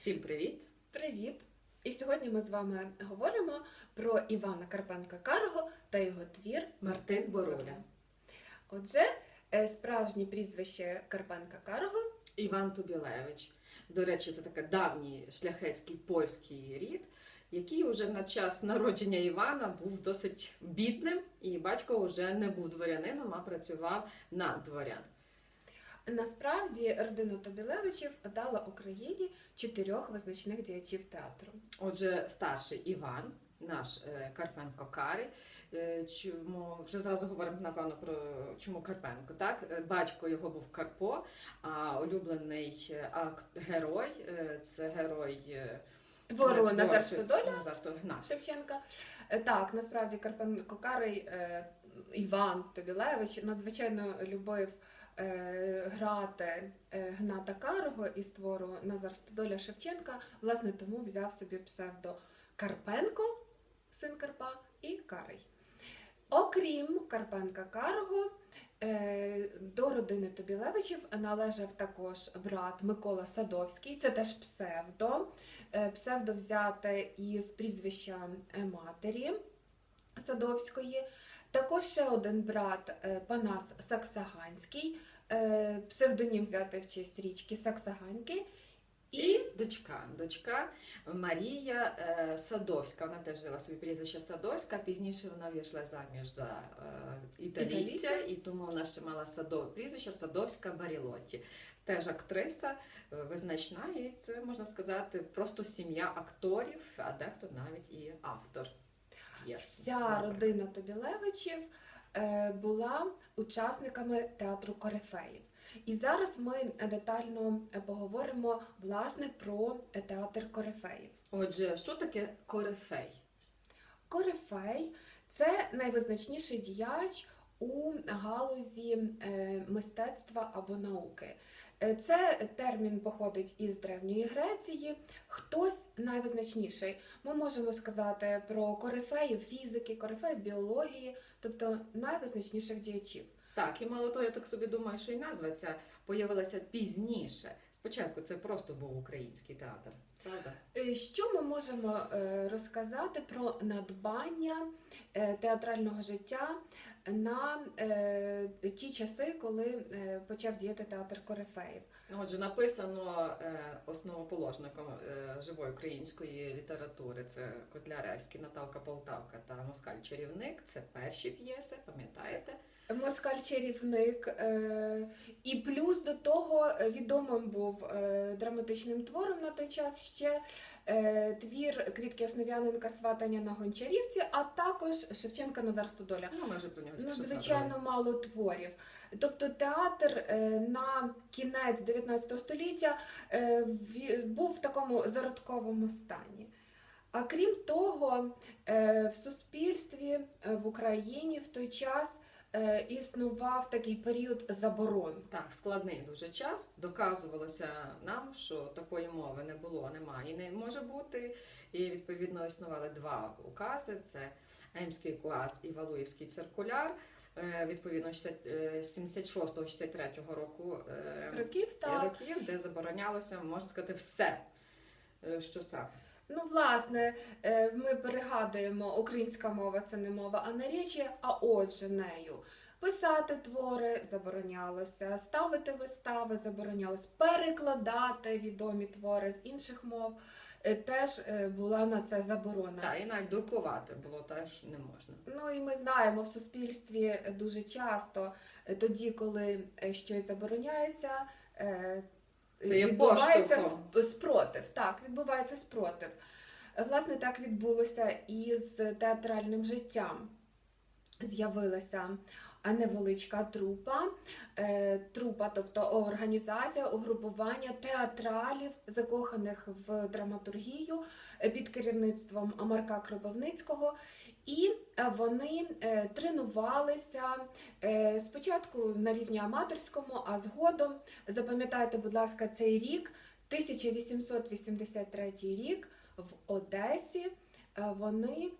Всім привіт! Привіт! І сьогодні ми з вами говоримо про Івана Карпенка Карго та його твір Мартин Боруля. Отже, е, справжнє прізвище Карпенка Карго Іван Тубілевич. До речі, це такий давній шляхетський польський рід, який уже на час народження Івана був досить бідним, і батько вже не був дворянином, а працював на дворян. Насправді родина Тобілевичів дала Україні чотирьох визначних діячів театру. Отже, старший Іван, наш е, Карпенко Карий. Е, Чому вже зразу говоримо напевно про чому Карпенко? Так, Е, батько його був Карпо, а улюблений герой це герой Твору творчості Назар Стодоля Назар Шевченка. Так, насправді Карпенко Карий Іван Тобілевич надзвичайно любив грати е, Гната Карого із твору Назар Стодоля Шевченка. Власне, тому взяв собі псевдо Карпенко, син Карпа, і Карий. Окрім Карпенка Карго, е, до родини Тобілевичів належав також брат Микола Садовський, це теж псевдо. Е, Псевдо взяте із прізвища е, матері Садовської. Також ще один брат е, Панас Саксаганський, е, псевдонім взяти в честь річки Саксаганьки. І дочка, дочка Марія е, Садовська. Вона теж взяла собі прізвище Садовська. Пізніше вона вийшла заміж за італійця, і тому вона ще мала садов, прізвище Садовська Барілотті. Теж актриса визначна, і це можна сказати просто сім'я акторів, а дехто навіть і автор. П'єс. Вся родина Тобілевичів е, була учасниками театру Корифеїв. І зараз ми детально поговоримо власне про театр Корифеїв. Отже, що таке корифей? Корифей це найвизначніший діяч у галузі е, мистецтва або науки. Е, Це термін походить із Древньої Греції. Хтось найвизначніший. Ми можемо сказати про корифеїв фізики, корифеїв біології, тобто найвизначніших діячів. Так, і мало того, я так собі думаю, що і назва ця появилася пізніше. Спочатку це просто був український театр, правда? Е, Що ми можемо е, розказати про надбання е, театрального життя на ті часи, коли почав діяти театр Корифеїв? Отже, написано основоположником живої української літератури. Це Котляревський, Наталка Полтавка та Москаль Чарівник. Це перші п'єси, пам'ятаєте? Москаль чарівник, е, і плюс до того е, відомим був е, драматичним твором на той час ще твір Квітки Основ'яненка Сватання на Гончарівці, а також Шевченка Назар Стодоля. Ну, ми вже про нього Ну, звичайно, мало творів. Тобто театр на кінець 19 століття був в такому зародковому стані. А крім того, в суспільстві в Україні в той час існував такий період заборон. Так, складний дуже час. Доказувалося нам, що такої мови не було, немає і не може бути. І відповідно існували два укази: це Емський клас і Валуївський циркуляр. Е, Відповідно, 76-63 року е, Років так. років, де заборонялося, можна сказати, все. Е, Що саме? Ну, власне, е, ми перегадуємо, українська мова це не мова, а наречі, а отже, нею. Писати твори заборонялося, ставити вистави заборонялось, перекладати відомі твори з інших мов е, теж е, була на це заборона. Так, і навіть друкувати було теж не можна. Ну і ми знаємо в суспільстві дуже часто, тоді, коли щось забороняється, Це є відбувається поштовхом. спротив. Так, відбувається спротив. Власне, так відбулося і з театральним життям. З'явилася невеличка трупа, е, трупа, тобто організація, угрупування театралів, закоханих в драматургію е, під керівництвом Марка Кропивницького. І е, вони е, тренувалися е, спочатку на рівні аматорському, а згодом запам'ятайте, будь ласка, цей рік, 1883 рік в Одесі. Вони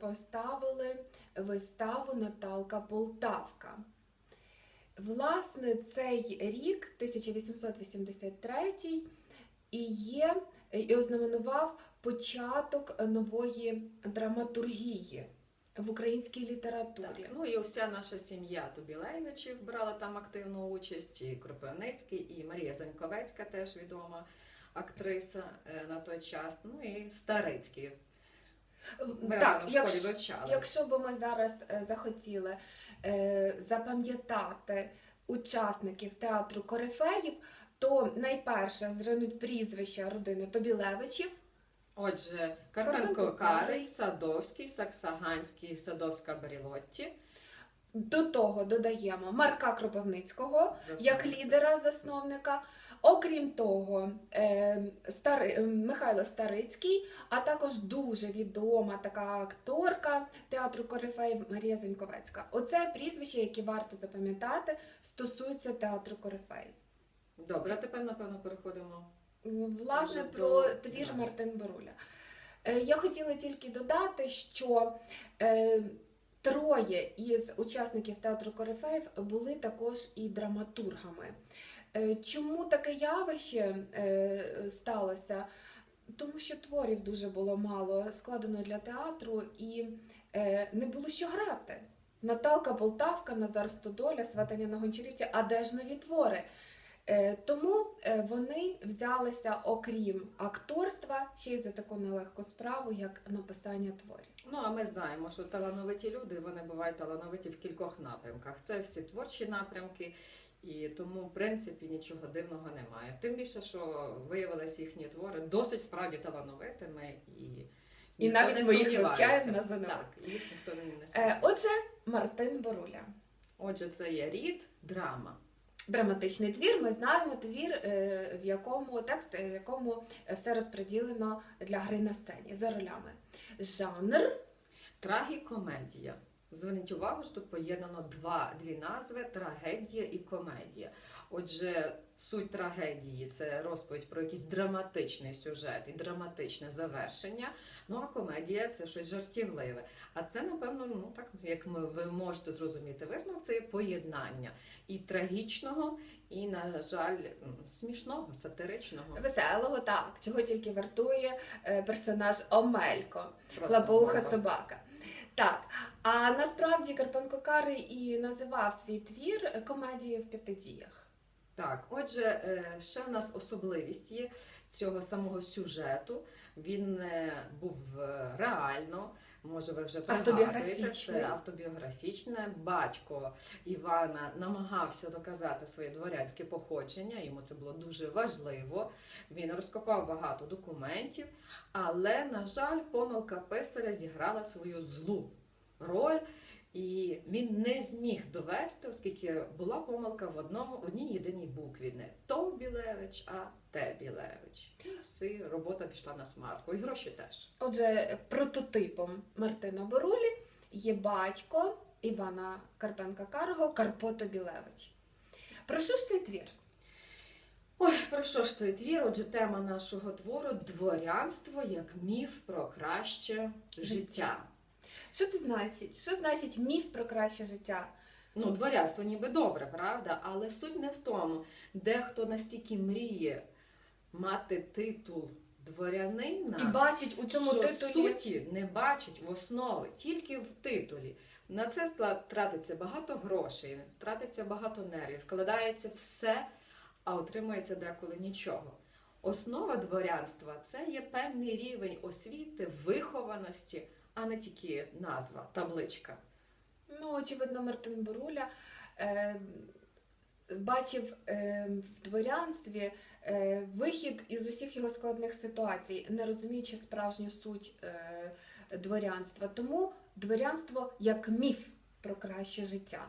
поставили виставу Наталка Полтавка. Власне, цей рік, 1883, і є і ознаменував початок нової драматургії в українській літературі. Так, ну і вся наша сім'я Тобілевичів брала там активну участь, і Кропивницький, і Марія Заньковецька теж відома актриса е, на той час. Ну і Старицький. Ми Так, в школі якщо, вивчали. якщо б ми зараз е, захотіли е, запам'ятати учасників театру Корифеїв, то найперше зринуть прізвища родини Тобілевичів. Отже, Карпенко Карий, Садовський, Саксаганський, Садовська Барілотті. До того додаємо Марка Кропивницького як лідера засновника. Окрім того, е, Стари, е, Михайло Старицький, а також дуже відома така акторка театру Корифеїв Марія Заньковецька. Оце прізвища, які варто запам'ятати, стосуються театру Корифеїв. Добре, тепер, напевно, переходимо. Власне, про до- твір. Мартин Боруля. Е, Я хотіла тільки додати, що е, троє із учасників театру Корифеїв були також і драматургами. Е, Чому таке явище сталося? Тому що творів дуже було мало складено для театру і не було що грати. Наталка Полтавка, Назар Стодоля, Сватання на Гончарівці, а де ж нові твори? Е, Тому е, вони взялися, окрім акторства, ще й за таку нелегку справу, як написання творів. Ну, а ми знаємо, що талановиті люди вони бувають талановиті в кількох напрямках. Це всі творчі напрямки, і тому, в принципі, нічого дивного немає. Тим більше, що виявилися їхні твори досить справді талановитими і. І ніхто навіть ми їх вивчаємо на ЗНО. Так, їх ніхто не не Е. Отже, Мартин Боруля. Отже, це є рід, драма. Драматичний твір. Ми знаємо твір, е, в якому текст, е, в якому все розподілено для гри на сцені за ролями. Жанр Трагікомедія. Зверніть увагу, що тут поєднано два, дві назви трагедія і комедія. Отже, суть трагедії це розповідь про якийсь драматичний сюжет і драматичне завершення. Ну а комедія це щось жартівливе. А це, напевно, ну так як ми, ви можете зрозуміти висновок, це є поєднання і трагічного, і, на жаль, смішного, сатиричного. веселого, так, чого тільки вартує е, персонаж Омелько. Просто Лапоуха собака. Так, а насправді Карпенко Карий і називав свій твір комедією в п'яти діях. Так, отже, е, ще в нас особливість є цього самого сюжету. Він е, був е, реально, може ви вже пригадуєте, це автобіографічне. Батько Івана намагався доказати своє дворянське походження, йому це було дуже важливо. Він розкопав багато документів, але, на жаль, помилка писаря зіграла свою злу роль. І він не зміг довести, оскільки була помилка в одному в одній єдиній букві. Не то Білевич, а те Білевич. Всі робота пішла на смарку. І гроші теж. Отже, прототипом Мартина Борулі є батько Івана Карпенка Карого Карпо Тобілевич. Про що ж цей твір? Ой, про що ж цей твір? Отже, тема нашого твору дворянство як міф про краще життя. Що це значить? Що значить міф про краще життя? Ну, дворянство ніби добре, правда? Але суть не в тому. Дехто настільки мріє мати титул дворянина. І бачить у цьому що титулі суті не бачить в основі, тільки в титулі. На це тратиться багато грошей, тратиться багато нервів, вкладається все, а отримується деколи нічого. Основа дворянства це є певний рівень освіти, вихованості, а не тільки назва, табличка. Ну, очевидно, Мартин Боруля е, бачив е, в дворянстві е, вихід із усіх його складних ситуацій, не розуміючи справжню суть е, дворянства. Тому дворянство як міф про краще життя.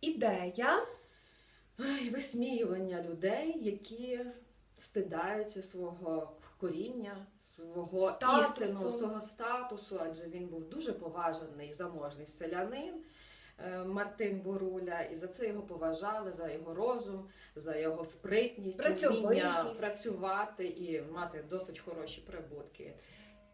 Ідея висміювання людей, які стидаються свого коріння, свого Статусу. істинного свого статусу, адже він був дуже поважаний заможний селянин. е, Мартин Боруля, і за це його поважали, за його розум, за його спритність, вміння працювати і мати досить хороші прибутки.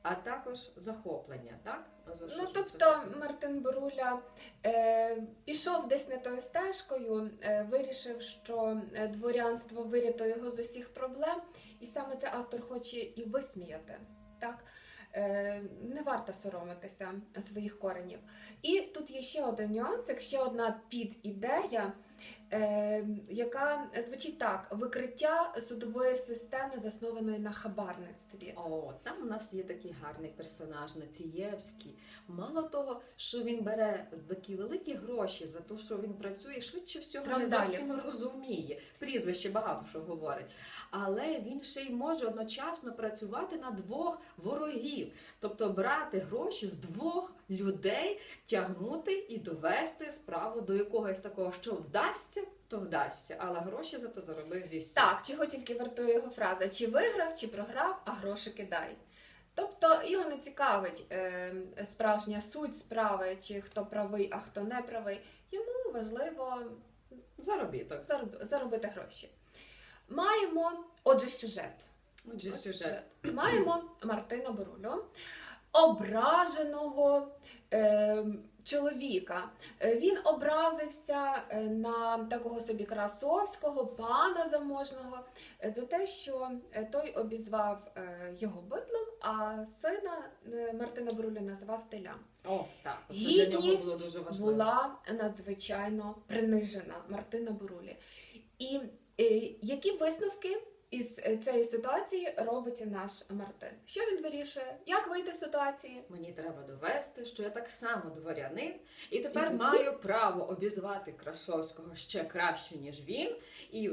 а також захоплення, так? За що Ну тобто? Мартин Боруля е, пішов десь не тою стежкою, е, вирішив, що е, дворянство вирятує його з усіх проблем, і саме це автор хоче і висміяти. Так? Е, не варто соромитися своїх коренів. І тут є ще один нюансик, ще одна підідея, яка звучить так: викриття судової системи, заснованої на хабарництві. О, там у нас є такий гарний персонаж Націєвський. Мало того, що він бере такі великі гроші за те, що він працює, швидше всього не зовсім розуміє. Прізвище багато що говорить. Але він ще й може одночасно працювати на двох ворогів, тобто брати гроші з двох людей, тягнути і довести справу до якогось такого, що вдасться, то вдасться, але гроші зато заробив зі всіх. Так, чого тільки вартує його фраза: чи виграв, чи програв, а гроші кидай. Тобто його не цікавить е, справжня суть справи, чи хто правий, а хто не правий. Йому важливо Заробіток. зароб- заробити гроші. Маємо, отже, сюжет. Отже, Отже, сюжет. Маємо Мартина Борулю, ображеного е, чоловіка. Е, Він образився е, на такого собі красовського пана заможного е, за те, що той обізвав його бидлом, а сина Мартина Борулю назвав телям. О, так. Гідність було дуже була надзвичайно принижена Мартина Борулі. І які висновки із е, цієї ситуації робить наш Мартин? Що він вирішує? Як вийти з ситуації? Мені треба довести, що я так само дворянин, і тепер І тоді- маю право обізвати Красовського ще краще, ніж він, і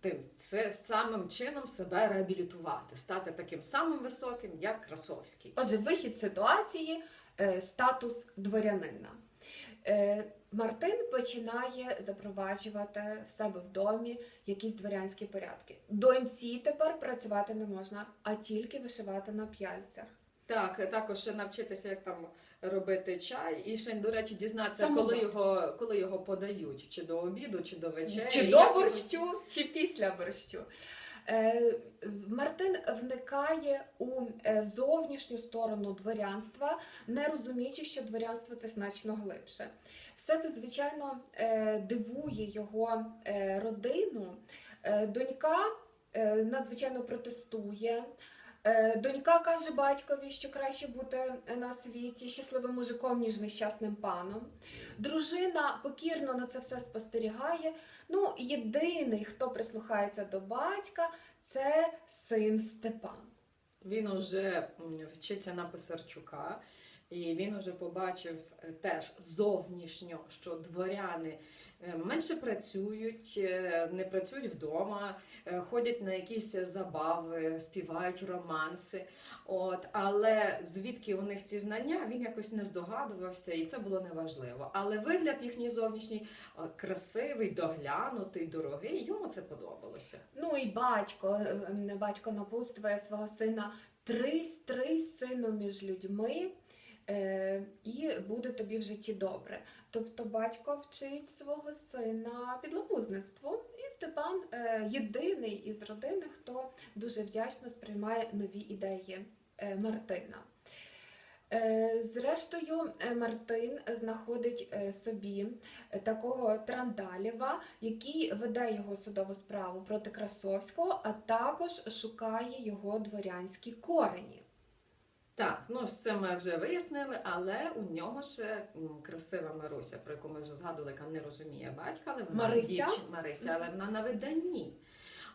тим це самим чином себе реабілітувати, стати таким самим високим, як Красовський. Отже, вихід з ситуації е, статус дворянина. Мартин починає запроваджувати в себе в домі якісь дворянські порядки. Доньці тепер працювати не можна, а тільки вишивати на п'яльцях. Так, також ще навчитися, як там робити чай, і ще, до речі, дізнатися, Самовар. коли його, коли його подають, чи до обіду, чи до вечері. Чи до борщу, чи після борщу. Е, Мартин вникає у е, зовнішню сторону дворянства, не розуміючи, що дворянство це значно глибше. Все це, звичайно, е, дивує його е, родину. Е, Донька надзвичайно протестує. Донька каже батькові, що краще бути на світі щасливим мужиком, ніж нещасним паном. Дружина покірно на це все спостерігає. Ну, єдиний, хто прислухається до батька, це син Степан. Він уже вчиться на Писарчука, і він уже побачив е, теж зовнішньо, що дворяни е, менше працюють, е, не працюють вдома, ходять на якісь забави, співають романси. От, але звідки у них ці знання, він якось не здогадувався, і це було неважливо. Але вигляд їхній зовнішній красивий, доглянутий, дорогий. Йому це подобалося. Ну і батько, батько напутствує свого сина три, три сину між людьми, і буде тобі в житті добре. Тобто батько вчить свого сина підлабузництву, і Степан е, єдиний із родини, хто дуже вдячно сприймає нові ідеї е, Мартина. Е, Зрештою, е, Мартин знаходить е, собі е, такого Трандалєва, який веде його судову справу проти Красовського, а також шукає його дворянські корені. Так, ну з цим ми вже вияснили, але у нього ще м, красива Маруся, про яку ми вже згадували, яка не розуміє батька, але вона Марися? дівч- Марися, але вона на виданні.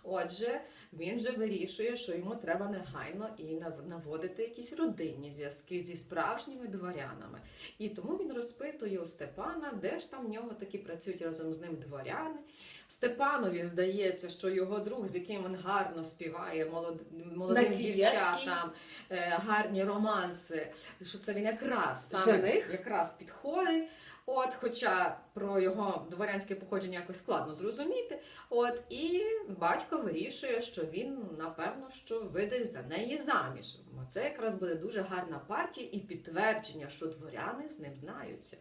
Отже, він вже вирішує, що йому треба негайно і нав- наводити якісь родинні зв'язки зі справжніми дворянами. І тому він розпитує у Степана, де ж там в нього такі працюють разом з ним дворяни. Степанові здається, що його друг, з яким він гарно співає молод... молодим дівчатам, е, гарні романси, що це він якраз саме якраз підходить. От, хоча про його дворянське походження якось складно зрозуміти. От і батько вирішує, що він напевно що видасть за неї заміж. Бо це якраз буде дуже гарна партія і підтвердження, що дворяни з ним знаються.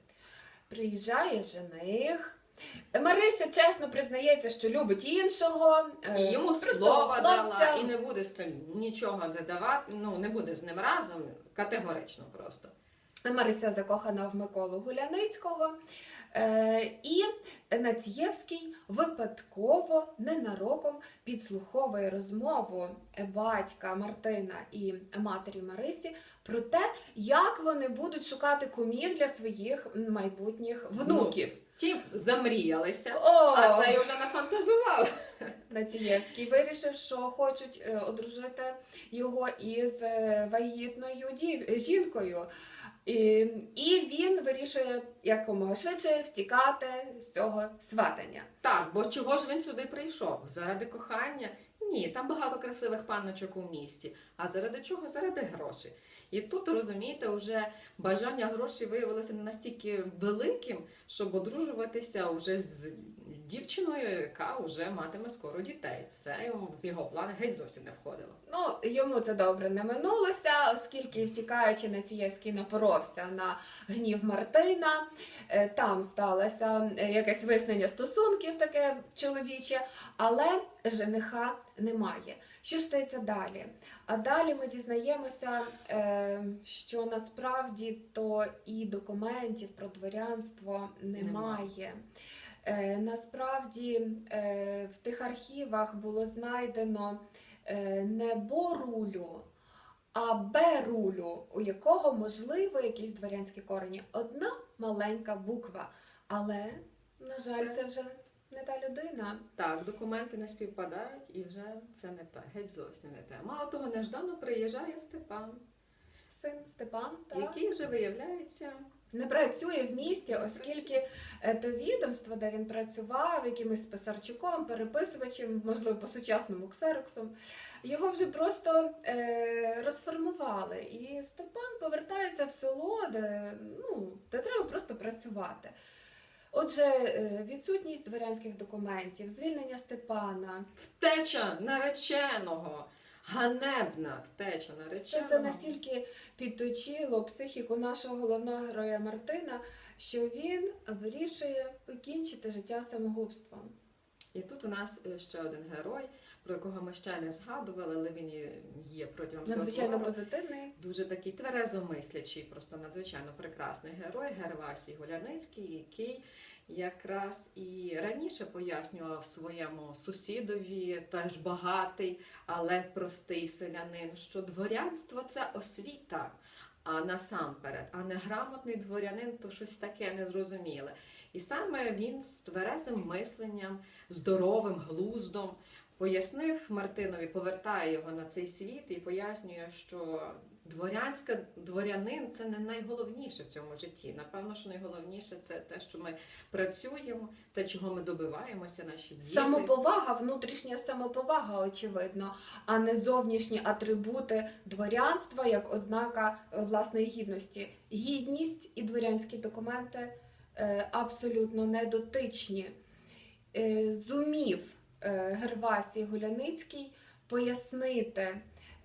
Приїжджає жених, Марися чесно признається, що любить іншого. І е, йому просто слова дала, і не буде з цим нічого не давати, ну не буде з ним разом, категорично просто. Марися закохана в Миколу Гуляницького. Е, і Націєвський випадково ненароком підслуховує розмову батька Мартина і матері Марисі про те, як вони будуть шукати кумів для своїх майбутніх внуків. Ті замріялися, О, а цей вже нафантазував. Націєвський вирішив, що хочуть е, одружити його із е, вагітною дів... жінкою. І, він вирішує якомога швидше втікати з цього сватання. Так, бо чого ж він сюди прийшов? Заради кохання? Ні, там багато красивих панночок у місті. А заради чого? Заради грошей. І тут, розумієте, вже бажання грошей виявилося настільки великим, щоб одружуватися вже з дівчиною, яка вже матиме скоро дітей. Це йому в його плани геть зовсім не входило. Ну, йому це добре не минулося, оскільки втікаючи Націєвський напоровся на гнів Мартина. Е, Там сталося е, якесь виснення стосунків таке чоловіче, але жениха немає. Що ж стається далі? А далі ми дізнаємося, е, що насправді то і документів про дворянство немає. Е, Насправді е, в тих архівах було знайдено е, не борулю, а берулю, у якого можливо якісь дворянські корені. Одна маленька буква. Але, на жаль, це вже не та людина. Так, документи не співпадають, і вже це не те, геть зовсім не те. Мало того, неждано приїжджає Степан, Син Степан так? який вже виявляється не працює в місті, оскільки е, то відомство, де він працював, якимось писарчуком, переписувачем, можливо, по-сучасному ксероксом, його вже просто е, розформували. І Степан повертається в село, де, ну, де треба просто працювати. Отже, е, відсутність дворянських документів, звільнення Степана, втеча нареченого, ганебна втеча нареченого. це настільки підточило психіку нашого головного героя Мартина, що він вирішує покінчити життя самогубством. І тут у нас е, ще один герой, про якого ми ще не згадували, але він є протягом Надзвичайно позитивний. Дуже такий тверезомислячий, просто надзвичайно прекрасний герой Гервасій Гуляницький, який якраз і раніше пояснював своєму сусідові, теж багатий, але простий селянин, що дворянство це освіта. А насамперед, а не грамотний дворянин, то щось таке незрозуміле. І саме він з тверезим мисленням, здоровим глуздом пояснив Мартинові, повертає його на цей світ і пояснює, що дворянська дворянин це не найголовніше в цьому житті. Напевно, що найголовніше це те, що ми працюємо, те, чого ми добиваємося, наші діти. Самоповага, внутрішня самоповага, очевидно, а не зовнішні атрибути дворянства як ознака е, власної гідності. Гідність і дворянські документи е, абсолютно недотичні. Е, зумів Гервасій Гуляницький пояснити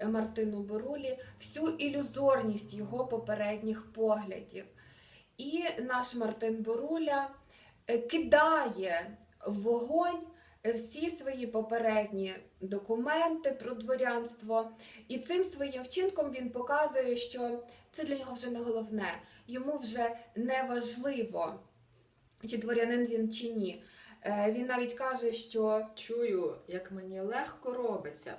Мартину Борулі всю ілюзорність його попередніх поглядів. І наш Мартин Боруля е, кидає в вогонь е, всі свої попередні документи про дворянство, і цим своїм вчинком він показує, що це для нього вже не головне, йому вже не важливо, чи дворянин він чи ні. Е, Він навіть каже, що Чую, як мені легко робиться,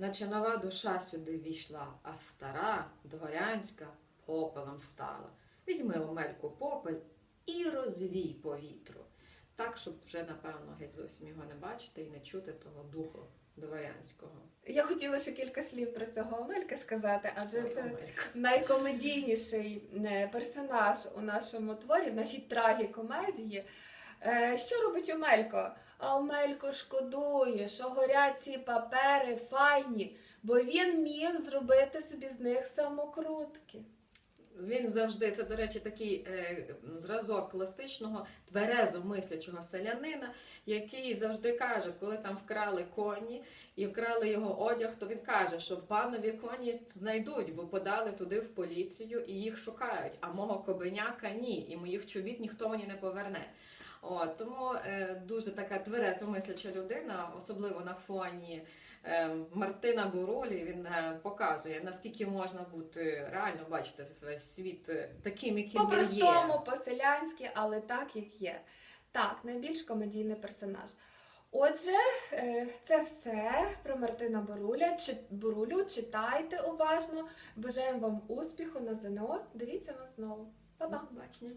наче нова душа сюди війшла, а стара, дворянська, попелом стала. Візьми омельку попель і розвій по вітру. Так, щоб вже, напевно, геть зовсім його не бачити і не чути того духу дворянського. я хотіла ще кілька слів про цього Омелька сказати, адже Ой, це Омелька. найкомедійніший е, персонаж у нашому творі, в нашій трагікомедії. Е, Що робить Омелько? Омелько шкодує, що горять ці папери файні, бо він міг зробити собі з них самокрутки. Він завжди, це, до речі, такий е, зразок класичного тверезо мислячого селянина, який завжди каже, коли там вкрали коні і вкрали його одяг, то він каже, що панові коні знайдуть, бо подали туди в поліцію і їх шукають. А мого кобеняка ні, і моїх чобіт ніхто мені не поверне. От, тому е, дуже така тверезо мисляча людина, особливо на фоні е, Мартина Буролі. Він е, показує, наскільки можна бути реально бачити весь світ е, таким, яким він є. По-простому, по-селянськи, але так, як є. Так, найбільш комедійний персонаж. Отже, е, це все про Мартина Боруля. Чи Борулю читайте уважно. Бажаємо вам успіху на ЗНО. Дивіться нас знову. Па-па! Бачення.